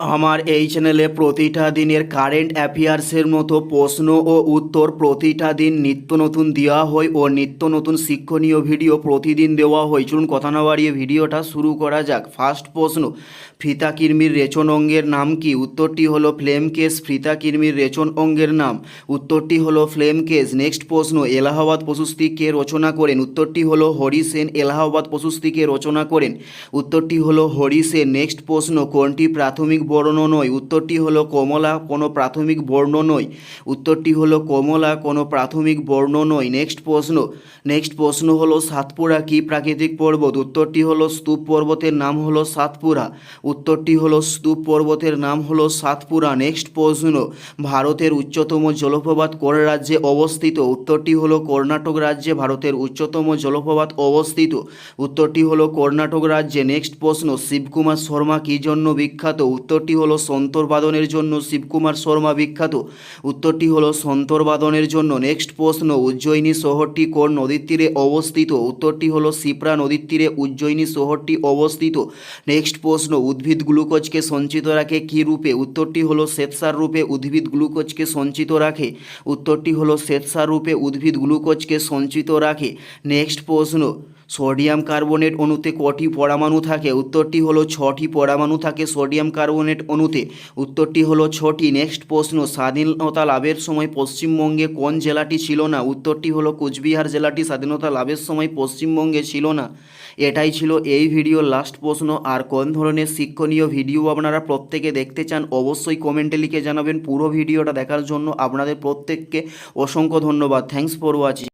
আমার এই চ্যানেলে প্রতিটা দিনের কারেন্ট অ্যাফেয়ার্সের মতো প্রশ্ন ও উত্তর প্রতিটা দিন নিত্য নতুন দেওয়া হয় ও নিত্য নতুন শিক্ষণীয় ভিডিও প্রতিদিন দেওয়া হয়। চলুন কথা না বাড়িয়ে ভিডিওটা শুরু করা যাক। ফার্স্ট প্রশ্ন ফিতা কির্মির রেচন অঙ্গের নাম কি? উত্তরটি হলো ফ্লেম কেস ফিতা কিরমির রেচন অঙ্গের নাম। উত্তরটি হলো ফ্লেম কেস। নেক্সট প্রশ্ন, এলাহাবাদ প্রশস্তি কে রচনা করেন? উত্তরটি হলো হরি সেন এলাহাবাদ প্রশস্তি কে রচনা করেন? উত্তরটি হলো হরি সেন নেক্সট প্রশ্ন, কোনটি প্রাথমিক বর্ণ নয়। উত্তরটি হলো কমলা, কোনো প্রাথমিক বর্ণ নয়। উত্তরটি হলো কমলা, কোনো প্রাথমিক বর্ণ নয়। নেক্সট প্রশ্ন। নেক্সট প্রশ্ন হলো সাতপুরা কি প্রাকৃতিক পর্বত? উত্তরটি হলো স্তূপ পর্বতের নাম হলো সাতপুরা। উত্তরটি হলো স্তূপ পর্বতের নাম হলো সাতপুরা। নেক্সট প্রশ্ন। ভারতের উচ্চতম জলপ্রপাত কোন রাজ্যে অবস্থিত? উত্তরটি হলো কর্ণাটক রাজ্যে ভারতের উচ্চতম জলপ্রপাত অবস্থিত। উত্তরটি হলো কর্ণাটক রাজ্যে। নেক্সট প্রশ্ন। শিবকুমার শর্মা কী জন্য বিখ্যাত? উত্তরটি হলো সন্তরবাদনের জন্য শিবকুমার শর্মা বিখ্যাত। উত্তরটি হলো সন্তরবাদনের জন্য নেক্সট প্রশ্ন, উজ্জয়িনী শহরটি কোন নদীর তীরে অবস্থিত? উত্তরটি হলো সিপ্রা নদীর তীরে উজ্জয়িনী শহরটি অবস্থিত। নেক্সট প্রশ্ন, উদ্ভিদ গ্লুকোজকে সঞ্চিত রাখে কী রূপে? উত্তরটি হলো শ্বেতসার রূপে উদ্ভিদ গ্লুকোজকে সঞ্চিত রাখে। উত্তরটি হলো শ্বেতসার রূপে উদ্ভিদ গ্লুকোজকে সঞ্চিত রাখে। নেক্সট প্রশ্ন সোডিয়াম কার্বনেট অণুতে কটি পরমাণু থাকে? উত্তরটি হলো ছটি পরমাণু থাকে সোডিয়াম কার্বনেট অণুতে। উত্তরটি হলো ছটি। নেক্সট প্রশ্ন, স্বাধীনতা লাভের সময় পশ্চিমবঙ্গে কোন জেলাটি ছিল না? উত্তরটি হলো কোচবিহার জেলাটি স্বাধীনতা লাভের সময় পশ্চিমবঙ্গে ছিল না। এটাই ছিল এই ভিডিওর লাস্ট প্রশ্ন। আর কোন ধরনের শিক্ষণীয় ভিডিও আপনারা প্রত্যেকে দেখতে চান, অবশ্যই কমেন্টে লিখে জানাবেন। পুরো ভিডিওটা দেখার জন্য আপনাদের প্রত্যেককে অসংখ্য ধন্যবাদ। Thanks for watching